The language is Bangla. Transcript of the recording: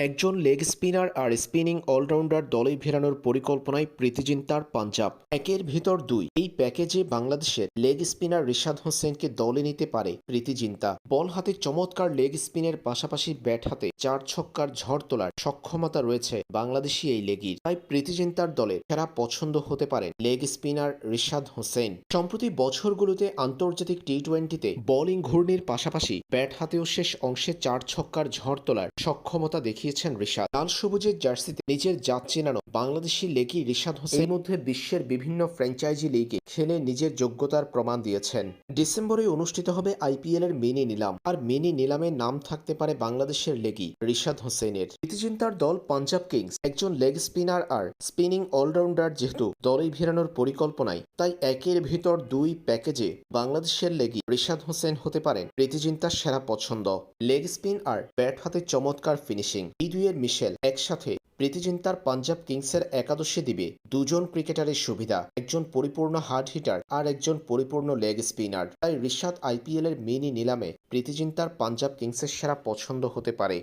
একজন লেগ স্পিনার আর স্পিনিং অলরাউন্ডার দলে ফেরানোর পরিকল্পনায় প্রীতিজিন্তার পাঞ্জাব। একের ভিতর দুই। এই প্যাকেজে বাংলাদেশের লেগ স্পিনার রিশাদ হোসেনকে দলে নিতে পারে প্রীতিজিন্তা বল হাতে চমৎকার লেগ স্পিনের পাশাপাশি ব্যাট হাতে চার ছক্কার ঝড় তোলার সক্ষমতা রয়েছে বাংলাদেশি এই লেগির তাই প্রীতিজিন্তার দলের সেরা পছন্দ হতে পারেন লেগ স্পিনার রিশাদ হোসেন। সম্প্রতি বছরগুলোতে আন্তর্জাতিক টি টোয়েন্টিতে বোলিং ঘূর্ণির পাশাপাশি ব্যাট হাতেও শেষ অংশে চার ছক্কার ঝড় তোলার সক্ষমতা দেখিয়েছেন রিশাদ। লাল সবুজের জার্সিতে নিজের জাত চেনানো বাংলাদেশি লেগি রিশাদ হোসেন। এর মধ্যে বিশ্বের বিভিন্ন ফ্র্যাঞ্চাইজি লিগে খেলে নিজের যোগ্যতার প্রমাণ দিয়েছেন। ডিসেম্বরে অনুষ্ঠিত হবে আইপিএল এর মিনি নিলাম। আর মিনি নিলামে নাম থাকতে পারে বাংলাদেশের লেগি রিশাদ হোসেনের। প্রীতিচিন্তার দল পাঞ্জাব কিংস। একজন লেগ স্পিনার আর স্পিনিং অলরাউন্ডার যেহেতু দলে ফেরানোর পরিকল্পনায় তাই একের ভিতর দুই প্যাকেজে বাংলাদেশের লেগি রিশাদ হোসেন হতে পারেন। প্রীতিচিন্তার সেরা পছন্দ। লেগ স্পিন আর ব্যাট হাতে চমৎকার ফিনিশিং। এই মিশেল একসাথে প্রীতিচিন্তার পাঞ্জাব কিংসের একাদশে দিবে দুজন ক্রিকেটারের সুবিধা, একজন পরিপূর্ণ হার্ড হিটার আর একজন পরিপূর্ণ লেগ স্পিনার। তাই রিশাদ আইপিএলের মিনি নিলামে প্রীতিচিন্তার পাঞ্জাব কিংসের সেরা পছন্দ হতে পারে।